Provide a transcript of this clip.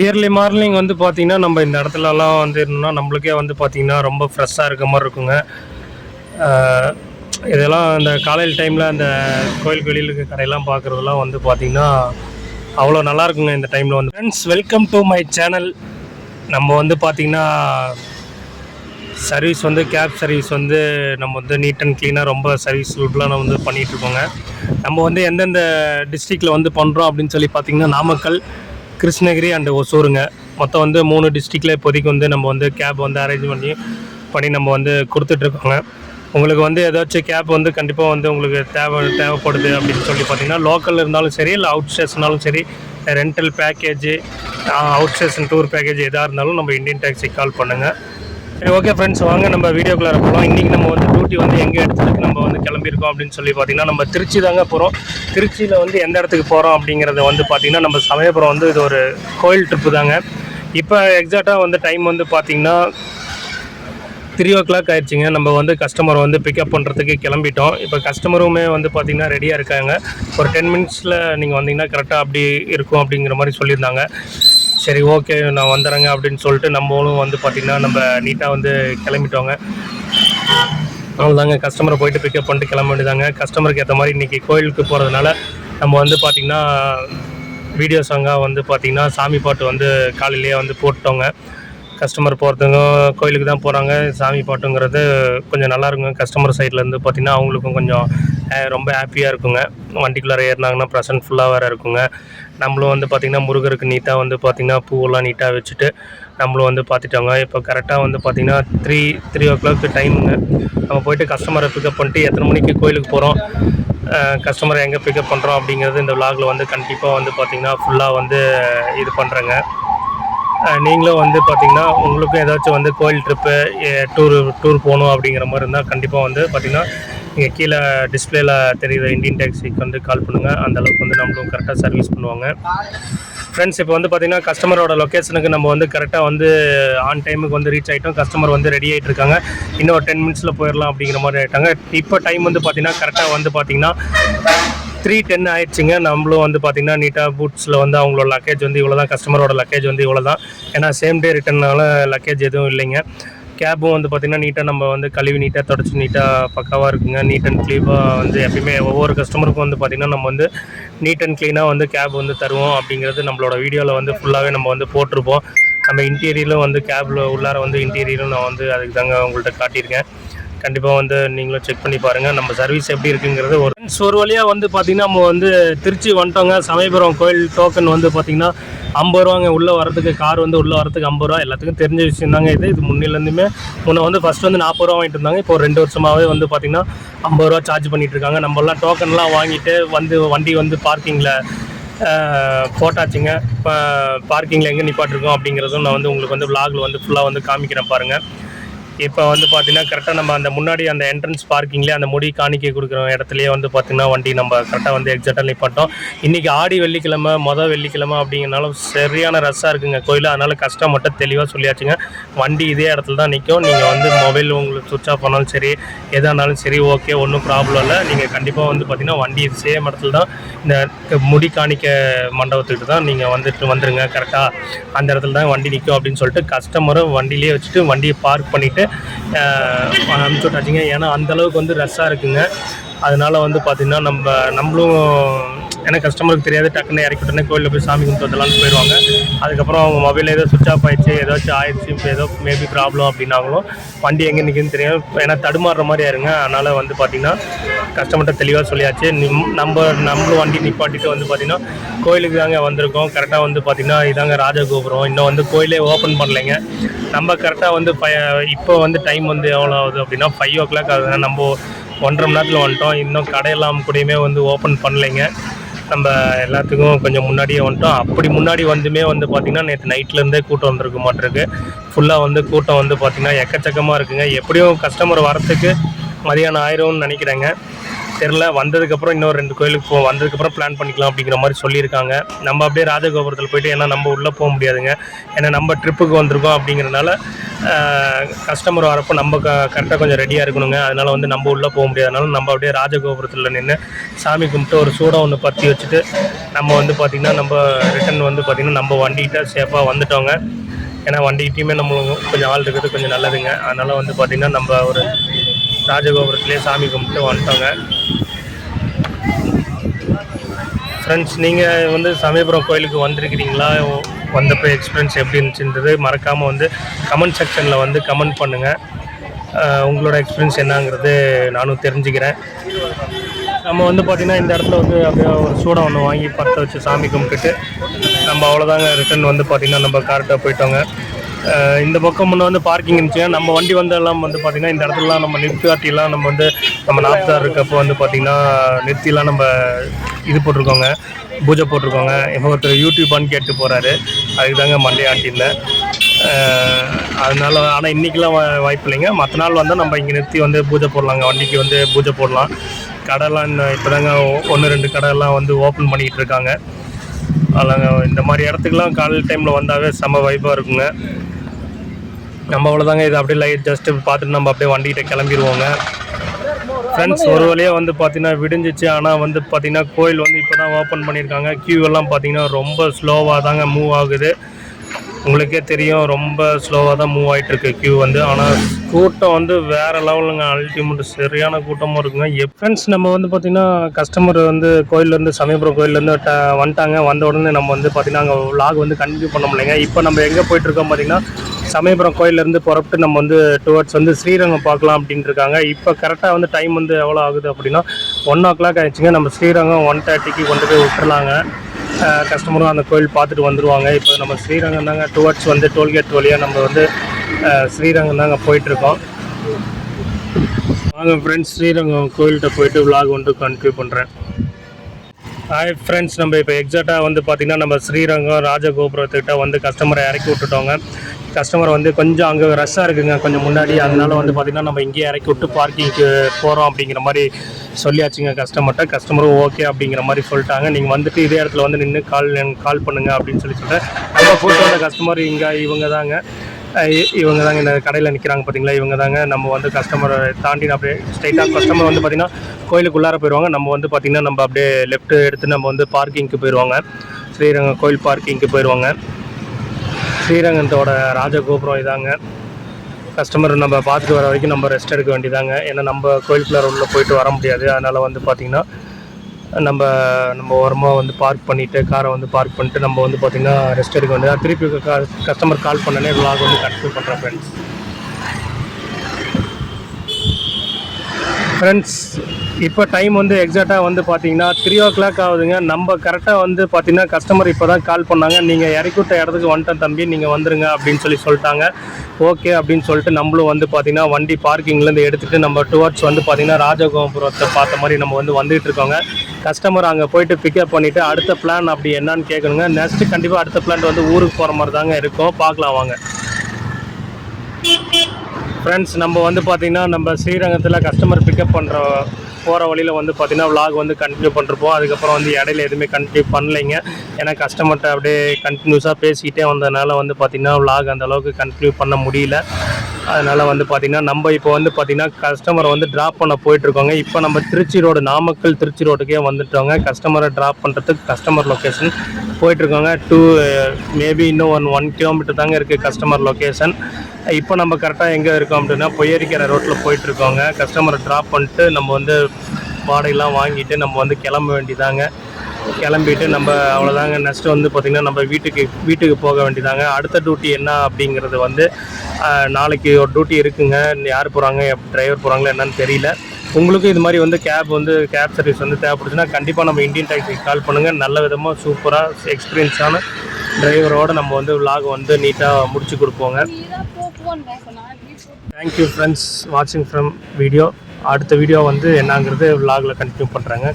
Early morning வந்து பார்த்திங்கன்னா நம்ம இந்த இடத்துலலாம் வந்து இருந்தோம்னா நம்மளுக்கே வந்து பார்த்திங்கன்னா ரொம்ப ஃப்ரெஷ்ஷாக இருக்க மாதிரி இருக்குங்க. இதெல்லாம் அந்த காலையில் டைமில் அந்த கோயில் வெளியில் இருக்க கடையெல்லாம் பார்க்குறதெல்லாம் வந்து பார்த்திங்கன்னா அவ்வளோ நல்லா இருக்குங்க இந்த டைமில் வந்து. Friends welcome to my channel நம்ம வந்து பார்த்திங்கன்னா சர்வீஸ் வந்து கேப் சர்வீஸ் வந்து நம்ம வந்து நீட் அண்ட் க்ளீனாக ரொம்ப சர்வீஸ் ஃபுல்லாக நம்ம வந்து பண்ணிகிட்ருக்கோங்க நம்ம வந்து எந்தெந்த டிஸ்ட்ரிக்டில் வந்து பண்ணுறோம் அப்படின்னு சொல்லி பார்த்திங்கன்னா நாமக்கல் கிருஷ்ணகிரி அண்டு ஒசூருங்க. மொத்தம் வந்து மூணு டிஸ்ட்ரிக்டில் இப்போதைக்கு வந்து நம்ம வந்து கேப் வந்து அரேஞ்ச் பண்ணி பண்ணி நம்ம வந்து கொடுத்துட்ருக்கோங்க. உங்களுக்கு வந்து ஏதாச்சும் கேப் வந்து கண்டிப்பாக வந்து உங்களுக்கு தேவை தேவைப்படுது அப்படின்னு சொல்லி பார்த்தீங்கன்னா லோக்கல் இருந்தாலும் சரி இல்லை அவுட் ஸ்டேஷனாலும் சரி rental package out station tour package எதாக இருந்தாலும் நம்ம இந்தியன் டேக்ஸிக்கு கால் பண்ணுங்கள் ஓகே ஃப்ரெண்ட்ஸ் வாங்க நம்ம வீடியோக்குள்ளே போகலாம் இன்றைக்கி நம்ம வந்து டியூட்டி வந்து எங்கே இடத்துக்கு நம்ம வந்து கிளம்பியிருக்கோம் அப்படின்னு சொல்லி பார்த்தீங்கன்னா நம்ம திருச்சி தாங்க போகிறோம் திருச்சியில் வந்து எந்த இடத்துக்கு போகிறோம் அப்படிங்கிறத வந்து பார்த்திங்கன்னா நம்ம சமயபுரம் வந்து இது ஒரு கோயில் ட்ரிப்பு தாங்க. இப்போ எக்ஸாக்டாக வந்து டைம் வந்து பார்த்திங்கன்னா த்ரீ ஓ கிளாக் ஆயிடுச்சிங்க. நம்ம வந்து கஸ்டமர் வந்து பிக்கப் பண்ணுறதுக்கு கிளம்பிட்டோம். இப்போ கஸ்டமருமே வந்து பார்த்திங்கன்னா ரெடியாக இருக்காங்க. ஒரு டென் மினிட்ஸில் நீங்கள் வந்தீங்கன்னா கரெக்டாக அப்படி இருக்கும் அப்படிங்கிற மாதிரி சொல்லியிருந்தாங்க. சரி ஓகே நான் வந்துடுறேங்க அப்படின்னு சொல்லிட்டு நம்மளும் வந்து பார்த்திங்கன்னா நம்ம நீட்டாக வந்து கிளம்பிட்டோங்க. அவ்வளோதாங்க கஸ்டமரை போயிட்டு பிக்கப் பண்ணிட்டு கிளம்ப வேண்டியதாங்க கஸ்டமருக்கு ஏற்ற மாதிரி இன்றைக்கி கோயிலுக்கு போகிறதுனால நம்ம வந்து பார்த்திங்கன்னா வீடியோ சாங்காக வந்து பார்த்திங்கன்னா சாமி பாட்டு வந்து காலையிலேயே வந்து போட்டோங்க கஸ்டமர் போகிறதுக்கும் கோயிலுக்கு தான் போகிறாங்க சாமி பாட்டுங்கிறது கொஞ்சம் நல்லா இருக்குங்க. கஸ்டமர் சைட்லேருந்து பார்த்திங்கன்னா அவங்களுக்கும் கொஞ்சம் ரொம்ப ஹாப்பியாக இருக்குங்க. வண்டிக்குள்ளார ஏறினாங்கன்னா ப்ரெசன்ட் ஃபுல்லாக வேறு இருக்குங்க. நம்மளும் வந்து பார்த்திங்கன்னா முருகருக்கு நீட்டாக வந்து பார்த்திங்கன்னா பூவெல்லாம் நீட்டாக வச்சுட்டு நம்மளும் வந்து பார்த்துட்டோங்க இப்போ கரெக்டாக வந்து பார்த்திங்கன்னா த்ரீ த்ரீ ஓ கிளாக் டைமுங்க நம்ம போயிட்டு கஸ்டமரை பிக்கப் பண்ணிட்டு எத்தனை மணிக்கு கோயிலுக்கு போகிறோம் கஸ்டமரை எங்கே பிக்கப் பண்ணுறோம் அப்படிங்கிறது இந்த விலாகில் வந்து கண்டிப்பாக வந்து பார்த்திங்கன்னா ஃபுல்லாக வந்து இது பண்ணுறேங்க நீங்களும் வந்து பார்த்தீங்கன்னா உங்களுக்கும் ஏதாச்சும் வந்து கோயில் ட்ரிப்பு டூர் டூர் போகணும் அப்படிங்கிற மாதிரி இருந்தால் கண்டிப்பாக வந்து பார்த்திங்கன்னா நீங்கள் கீழே டிஸ்பிளேல தெரியுற இந்தியன் டாக்ஸிக்கு வந்து கால் பண்ணுங்கள் அந்த அளவுக்கு வந்து நம்மளும் கரெக்டாக சர்வீஸ் பண்ணுவாங்க. ஃப்ரெண்ட்ஸ் இப்போ வந்து பார்த்தீங்கன்னா கஸ்டமரோட லொக்கேஷனுக்கு நம்ம வந்து கரெக்டாக வந்து ஆன் டைமுக்கு வந்து ரீச் ஆகிட்டோம் கஸ்டமர் வந்து ரெடி ஆகிட்டு இருக்காங்க. இன்னும் ஒரு டென் மினிட்ஸில் போயிடலாம் அப்படிங்கிற மாதிரி ஆகிட்டாங்க இப்போ டைம் வந்து பார்த்தீங்கன்னா கரெக்டாக வந்து பார்த்தீங்கன்னா த்ரீ டென் ஆயிடுச்சுங்க. நம்மளும் வந்து பார்த்தீங்கன்னா நீட்டாக பூட்ஸில் வந்து அவங்களோட லக்கேஜ் வந்து இவ்வளோ தான் கஸ்டமரோட லக்கேஜ் வந்து இவ்வளோ தான் ஏன்னா சேம் டே ரிட்டர்னால லக்கேஜ் எதுவும் இல்லைங்க. கேபும் வந்து பார்த்திங்கன்னா நீட்டாக நம்ம வந்து கழுவி நீட்டாக தொடச்சி நீட்டாக பக்காவாக இருக்குங்க. நீட் அண்ட் க்ளீனாக வந்து எப்பயுமே ஒவ்வொரு கஸ்டமருக்கும் வந்து பார்த்திங்கன்னா நம்ம வந்து நீட் அண்ட் க்ளீனாக வந்து கேப் வந்து தருவோம் அப்படிங்கிறது நம்மளோட வீடியோவில் வந்து ஃபுல்லாகவே நம்ம வந்து போட்டிருப்போம். நம்ம இன்டீரியரும் வந்து கேபில் உள்ளார வந்து இன்டீரியரும் நான் வந்து அதுக்கு தாங்க உங்கள்கிட்ட காட்டியிருக்கேன். கண்டிப்பாக வந்து நீங்களும் செக் பண்ணி பாருங்கள் நம்ம சர்வீஸ் எப்படி இருக்குங்கிறது ஒரு Friends, ஒரு வழியாக வந்து பார்த்திங்கன்னா நம்ம வந்து திருச்சி வந்துட்டோங்க. சமயபுரம் கோயில் டோக்கன் வந்து பார்த்திங்கன்னா ஐம்பது ரூபாங்க. உள்ளே வரதுக்கு கார் வந்து உள்ளே வரதுக்கு ஐம்பது ரூபா எல்லாத்துக்கும் தெரிஞ்ச விஷயம் தாங்க இது. இது முன்னிலேருந்துமே முன்ன வந்து ஃபஸ்ட் வந்து நாற்பது ரூபா வாங்கிட்டு இருந்தாங்க. இப்போ ஒரு ரெண்டு வருஷமாகவே வந்து பார்த்திங்கன்னா ஐம்பது ரூபா சார்ஜ் பண்ணிகிட்டு இருக்காங்க. நம்மளாம் டோக்கன்லாம் வாங்கிட்டு வந்து வண்டி வந்து பார்க்கிங்கில் போட்டாச்சுங்க. இப்போ பார்க்கிங்கில் எங்கே நிப்பாட்டிருக்கோம் அப்படிங்கிறதும் நான் வந்து உங்களுக்கு வந்து விலாகில் வந்து ஃபுல்லாக வந்து காமிக்கிறேன் பாருங்கள் இப்போ வந்து பார்த்தீங்கன்னா கரெக்டாக நம்ம அந்த முன்னாடி அந்த என்ட்ரன்ஸ் பார்க்கிங்லேயே அந்த முடி காணிக்கை கொடுக்குற இடத்துலயே வந்து பார்த்தீங்கன்னா வண்டி நம்ம கரெக்டாக வந்து எக்ஸாக்டாக நிப்பாட்டோம். இன்றைக்கி ஆடி வெள்ளிக்கிழமை மொதல் வெள்ளிக்கிழமை அப்படிங்கிறனால சரியான ரஷ்ஷாக இருக்குங்க. கோயில் அதனால் கஷ்டம் மட்டும் தெளிவாக சொல்லியாச்சுங்க. வண்டி இதே இடத்துல தான் நிற்கும் நீங்கள் வந்து மொபைல் உங்களுக்கு சுவிட்ச் ஆஃப் பண்ணாலும் சரி எதாக இருந்தாலும் சரி ஓகே ஒன்றும் ப்ராப்ளம் இல்லை. நீங்கள் கண்டிப்பாக வந்து பார்த்தீங்கன்னா வண்டி சேம் இடத்துல தான் இந்த முடி காணிக்க மண்டபத்துக்கிட்ட தான் நீங்கள் வந்துட்டு வந்துடுங்க கரெக்டாக அந்த இடத்துல தான் வண்டி நிற்கும் அப்படின்னு சொல்லிட்டு கஸ்டமரும் வண்டியிலே வச்சுட்டு வண்டியை பார்க் பண்ணிவிட்டு அனுப்பிச்சு விட்டாச்சிங்க. ஏன்னா அந்த அளவுக்கு வந்து ரஷ்ஷாக இருக்குங்க. அதனால் வந்து பார்த்திங்கன்னா நம்ம நம்மளும் ஏன்னா கஸ்டமருக்கு தெரியாது. டக்குன்னு இறக்கி விட்டோன்னே கோயிலில் போய் சாமி கும்பிட்டு வந்துடலாம்னு போயிடுவாங்க. அதுக்கப்புறம் அவங்க மொபைல் ஏதோ சுவிட்ச் ஆஃப் ஆயிடுச்சு ஏதாச்சும் ஆயிடுச்சு இப்போ ஏதோ மேபி ப்ராப்ளம் அப்படின்னாங்களும் வண்டி எங்கே நிற்குன்னு தெரியும் ஏன்னா தடுமாறுற மாதிரி ஆயிருங்க. அதனால் வந்து பார்த்திங்கன்னா கஸ்டமர்கிட்ட தெளிவாக சொல்லியாச்சு. நம்ம நம்மளும் வண்டி நிப்பாட்டிட்டு வந்து பார்த்திங்கன்னா கோயிலுக்கு தாங்க வந்திருக்கோம். கரெக்டாக வந்து பார்த்திங்கன்னா இதாங்க ராஜகோபுரம். இன்னும் வந்து கோயிலே ஓப்பன் பண்ணலைங்க. நம்ம கரெக்டாக வந்து ஃபை இப்போ வந்து டைம் வந்து எவ்வளோ ஆகுது அப்படின்னா ஃபைவ் ஓ கிளாக் ஆகுதுங்க நம்ம ஒன்றரை மணி நேரத்தில் வந்துட்டோம். இன்னும் கடையெல்லாம் கூடயுமே வந்து ஓப்பன் பண்ணலைங்க. நம்ம எல்லாத்துக்கும் கொஞ்சம் முன்னாடியே வந்துட்டோம். அப்படி முன்னாடி வந்துமே வந்து பார்த்திங்கன்னா நேற்று நைட்லேருந்தே கூட்டம் வந்திருக்க மாட்டிருக்கு. ஃபுல்லாக வந்து கூட்டம் வந்து பார்த்திங்கன்னா எக்கச்சக்கமாக இருக்குங்க. எப்படியும் கஸ்டமர் வரத்துக்கு மதியானம் ஆயிரும்னு நினைக்கிறேங்க. தெரில வந்ததுக்கப்புறம் இன்னொரு ரெண்டு கோயிலுக்கு போ வந்ததுக்கப்புறம் பிளான் பண்ணிக்கலாம் அப்படிங்கிற மாதிரி சொல்லியிருக்காங்க. நம்ம அப்படியே ராஜகோபுரத்தில் போயிட்டு ஏன்னா நம்ம உள்ளே போக முடியாதுங்க. ஏன்னா நம்ம ட்ரிப்புக்கு வந்திருக்கோம் அப்படிங்கிறனால கஸ்டமர் வரப்போ நம்ம க கரெக்டாக கொஞ்சம் ரெடியாக இருக்கணுங்க. அதனால் வந்து நம்ம உள்ளே போக முடியாதனால நம்ம அப்படியே ராஜகோபுரத்தில் நின்று சாமி கும்பிட்டு ஒரு சூடம் ஒன்று பற்றி வச்சுட்டு நம்ம வந்து பார்த்திங்கன்னா நம்ம ரிட்டன் வந்து பார்த்திங்கன்னா நம்ம வண்டிகிட்ட சேஃபாக வந்துட்டோங்க. ஏன்னா வண்டிகிட்டையுமே நம்ம கொஞ்சம் ஆள் இருக்கிறது கொஞ்சம் நல்லதுங்க. அதனால் வந்து பார்த்திங்கன்னா நம்ம ஒரு ராஜகோபுரத்துலேயே சாமி கும்பிட்டு வந்துட்டோங்க. ஃப்ரெண்ட்ஸ் நீங்கள் வந்து சமயபுரம் கோயிலுக்கு வந்திருக்கிறீங்களா? வந்தப்போ எக்ஸ்பீரியன்ஸ் எப்படி இருந்துச்சுன்றது மறக்காமல் வந்து கமெண்ட் செக்ஷனில் வந்து கமெண்ட் பண்ணுங்கள் உங்களோட எக்ஸ்பீரியன்ஸ் என்னங்கிறது நானும் தெரிஞ்சுக்கிறேன். நம்ம வந்து பார்த்திங்கன்னா இந்த இடத்துல வந்து அப்படியே ஒரு சூடம் ஒன்று வாங்கி பற்ற வச்சு சாமி கும்பிட்டுட்டு நம்ம அவ்வளோதாங்க ரிட்டர்ன் வந்து பார்த்திங்கன்னா நம்ம கரெக்டாக போயிட்டோங்க. இந்த பக்கம் முன்னே வந்து பார்க்கிங் இருந்துச்சுன்னா நம்ம வண்டி வந்தெல்லாம் வந்து பார்த்தீங்கன்னா இந்த இடத்துலலாம் நம்ம நிறுத்தாட்டிலாம் நம்ம வந்து நம்ம நாற்பதாறு இருக்கப்போ வந்து பார்த்திங்கன்னா நிறுத்திலாம் நம்ம இது போட்டிருக்கோங்க பூஜை போட்டிருக்கோங்க. இப்போ ஒருத்தர் யூடியூப்பான்னு கேட்டு போகிறாரு அதுக்கு தாங்க மண்டே ஆட்டியிருந்தேன் அதனால ஆனால் இன்றைக்கெலாம் வாய்ப்பு இல்லைங்க. மற்ற நாள் வந்தால் நம்ம இங்கே நிறுத்தி வந்து பூஜை போடலாங்க. வண்டிக்கு வந்து பூஜை போடலாம். கடைலாம் இன்னும் இப்போ தாங்க ஒன்று ரெண்டு கடைலாம் வந்து ஓப்பன் பண்ணிக்கிட்டு இருக்காங்க. அதனாங்க இந்த மாதிரி இடத்துக்குலாம் காலையில் டைமில் வந்தாவே செம்ம வைப்பாக இருக்குங்க. நம்ம அவ்வளோதாங்க இது அப்படியே லைட் ஜஸ்ட்டு பார்த்துட்டு நம்ம அப்படியே வண்டிகிட்ட கிளம்பிடுவோங்க. ஃப்ரெண்ட்ஸ் ஒரு வழியாக வந்து பார்த்தீங்கன்னா விடிஞ்சிச்சு. ஆனால் வந்து பார்த்தீங்கன்னா கோயில் வந்து இப்போ தான் ஓப்பன் பண்ணியிருக்காங்க. க்யூ எல்லாம் பார்த்தீங்கன்னா ரொம்ப ஸ்லோவாக தாங்க மூவ் ஆகுது. உங்களுக்கே தெரியும் ரொம்ப ஸ்லோவாக தான் மூவ் ஆகிட்டு க்யூ கியூ வந்து. ஆனால் கூட்டம் வந்து வேற லெவலுங்க அல்டிமேட் சரியான கூட்டமும் இருக்குங்க. ஃப்ரெண்ட்ஸ் நம்ம வந்து பார்த்திங்கன்னா கஸ்டமர் வந்து கோயிலேருந்து சமயபுரம் கோயிலேருந்து வந்துட்டாங்க. வந்த உடனே நம்ம வந்து பார்த்திங்கன்னா அங்கே லாக் வந்து கண்டினியூ பண்ண முடியலைங்க. இப்போ நம்ம எங்கே போயிட்டுருக்கோம் பார்த்திங்கன்னா சமயபுரம் கோயிலேருந்து புறப்பட்டு நம்ம வந்து டுவர்ட்ஸ் வந்து ஸ்ரீரங்கம் பார்க்கலாம் அப்படின்ட்டு இருக்காங்க இப்போ கரெக்டாக வந்து டைம் வந்து எவ்வளோ ஆகுது அப்படின்னா ஒன் ஓ கிளாக் ஆயிடுச்சுங்க. நம்ம ஸ்ரீரங்கம் ஒன் தேர்ட்டிக்கு கொண்டு போய் விட்டுருலாங்க. கஸ்டமரும் அந்த கோயில் பார்த்துட்டு வந்துடுவாங்க இப்போ நம்ம ஸ்ரீரங்கம் தாங்க டுவர்ட்ஸ் வந்து டோல்கேட் வழியாக நம்ம வந்து ஸ்ரீரங்கம் தாங்க போயிட்டுருக்கோம். வாங்க ஃப்ரெண்ட்ஸ் ஸ்ரீரங்கம் கோயில்கிட்ட போயிட்டு vlog வந்து கண்டினியூ பண்ணுறேன் ஹாய் ஃப்ரெண்ட்ஸ் நம்ம இப்போ எக்ஸாக்டாக வந்து பார்த்திங்கன்னா நம்ம ஸ்ரீரங்கம் ராஜகோபுரத்துக்கிட்ட வந்து கஸ்டமரை இறக்கி விட்டுட்டோங்க. கஸ்டமர் வந்து கொஞ்சம் அங்கே ரஷ்ஷாக இருக்குங்க. கொஞ்சம் முன்னாடி. அதனால வந்து பார்த்திங்கன்னா நம்ம இங்கேயே இறக்கி விட்டு பார்க்கிங்க்கு போகிறோம் அப்படிங்கிற மாதிரி சொல்லியாச்சுங்க கஸ்டமர்கிட்ட கஸ்டமரும் ஓகே அப்படிங்கிற மாதிரி சொல்லிட்டாங்க. நீங்கள் வந்துட்டு இதே இடத்துல வந்து நின்று கால் கால் பண்ணுங்க அப்படின்னு சொல்லி சொல்லிட்டு நம்ம கூட்டு வந்த கஸ்டமர் இங்கே இவங்க தாங்க இவங்க தாங்க இந்த கடையில் நிற்கிறாங்க பார்த்தீங்களா இவங்க தாங்க நம்ம வந்து கஸ்டமரை தாண்டி அப்படியே ஸ்ட்ரைட்டாக கஸ்டமர் வந்து பார்த்திங்கன்னா கோயிலுக்குள்ளார போயிடுவாங்க நம்ம வந்து பார்த்திங்கன்னா நம்ம அப்படியே லெஃப்ட் எடுத்து நம்ம வந்து பார்க்கிங்க்கு போயிடுவாங்க ஸ்ரீரங்கம் கோயில் பார்க்கிங்க்கு போயிடுவாங்க ஸ்ரீரங்கத்தோட ராஜகோபுரம் இதாங்க. கஸ்டமர் நம்ம பார்த்துட்டு வர வரைக்கும் நம்ம ரெஸ்ட் எடுக்க வேண்டியதாங்க. ஏன்னா நம்ம கோயிலுக்குள்ளார உள்ளே போயிட்டு வர முடியாது. அதனால் வந்து பார்த்திங்கன்னா நம்ம நம்ம ஓரமாக வந்து பார்க் பண்ணிவிட்டு காரை வந்து பார்க் பண்ணிட்டு நம்ம வந்து பார்த்திங்கன்னா ரெஸ்ட் எடுக்க வேண்டியதாக திருப்பி கஸ்டமர் கால் பண்ணனே vlog வந்து கன்ஃபியூ பண்ணுறேன் ஃப்ரெண்ட்ஸ் ஃப்ரெண்ட்ஸ் இப்போ டைம் வந்து எக்ஸாக்டாக வந்து பார்த்தீங்கன்னா த்ரீ ஓ கிளாக் ஆகுதுங்க. நம்ம கரெக்டாக வந்து பார்த்தீங்கன்னா கஸ்டமர் இப்போ தான் கால் பண்ணாங்க. நீங்கள் இறக்கி விட்ட இடத்துக்கு வந்துட்டேன் தம்பி. நீங்கள் வந்துருங்க அப்படின்னு சொல்லி சொல்லிட்டாங்க. ஓகே அப்படின்னு சொல்லிட்டு நம்மளும் வந்து பார்த்தீங்கன்னா வண்டி பார்க்கிங்லேருந்து எடுத்துகிட்டு நம்ம டுவர்ட்ஸ் வந்து பார்த்தீங்கன்னா ராஜகோபுரத்தை பார்த்த மாதிரி நம்ம வந்து வந்துகிட்டு இருக்கோங்க. கஸ்டமர் அங்கே போயிட்டு பிக்கப் பண்ணிவிட்டு அடுத்த பிளான் அப்படி என்னன்னு கேட்கணுங்க நெக்ஸ்ட்டு கண்டிப்பாக அடுத்த பிளான் வந்து ஊருக்கு போகிற மாதிரி தாங்க இருக்கும். பார்க்கலாம் வாங்க. ஃப்ரெண்ட்ஸ் நம்ம வந்து பார்த்திங்கன்னா நம்ம ஸ்ரீரங்கத்தில் கஸ்டமர் பிக்கப் பண்ணுற போகிற வழியில் வந்து பார்த்திங்கன்னா விலாக் வந்து கண்டினியூ பண்ணிருப்போம் அதுக்கப்புறம் வந்து இடையில எதுவுமே கண்டினியூ பண்ணலைங்க. ஏன்னா கஸ்டமர்கிட்ட அப்படியே கண்டினியூஸாக பேசிக்கிட்டே வந்ததுனால வந்து பார்த்திங்கன்னா விலாக் அந்த அளவுக்கு கண்டினியூ பண்ண முடியல. அதனால் வந்து பார்த்திங்கன்னா நம்ம இப்போ வந்து பார்த்திங்கன்னா கஸ்டமரை வந்து ட்ராப் பண்ண போயிட்டுருக்கோங்க. இப்போ நம்ம திருச்சி ரோடு நாமக்கல் திருச்சி ரோட்டுக்கே வந்துட்டோங்க. கஸ்டமரை ட்ராப் பண்ணுறதுக்கு கஸ்டமர் லொக்கேஷன் போயிட்டுருக்கோங்க. டூ மேபி இன்னும் ஒன் ஒன் கிலோமீட்டர் தாங்க இருக்குது கஸ்டமர் லொக்கேஷன் இப்போ நம்ம கரெக்டாக எங்கே இருக்கோம் அப்படின்னா பொய்யரிக்கிற ரோட்டில் போயிட்டுருக்கோங்க. கஸ்டமரை ட்ராப் பண்ணிட்டு நம்ம வந்து வாடகைலாம் வாங்கிட்டு நம்ம வந்து கிளம்ப வேண்டியதாங்க. கிளம்பிட்டு நம்ம அவ்வளோதாங்க நெக்ஸ்ட் வந்து பார்த்திங்கன்னா நம்ம வீட்டுக்கு வீட்டுக்கு போக வேண்டியதாங்க. அடுத்த டியூட்டி என்ன அப்படிங்கிறது வந்து நாளைக்கு ஒரு டியூட்டி இருக்குங்க. யார் போகிறாங்க டிரைவர் போகிறாங்களோ என்னன்னு தெரியல. உங்களுக்கும் இது மாதிரி வந்து கேப் வந்து கேப் சர்வீஸ் வந்து தேவைப்படுச்சுன்னா கண்டிப்பாக நம்ம இந்தியன் டாக்ஸிக்கு கால் பண்ணுங்கள் நல்ல விதமாக சூப்பராக எக்ஸ்பீரியன்ஸான டிரைவரோடு நம்ம வந்து vlog வந்து நீட்டாக முடிச்சு கொடுப்போங்க. தேங்க்யூ ஃப்ரெண்ட்ஸ் வாட்சிங் ஃப்ரம் வீடியோ அடுத்த வீடியோ வந்து என்னங்கிறது vlogல கண்டினியூ பண்ணுறாங்க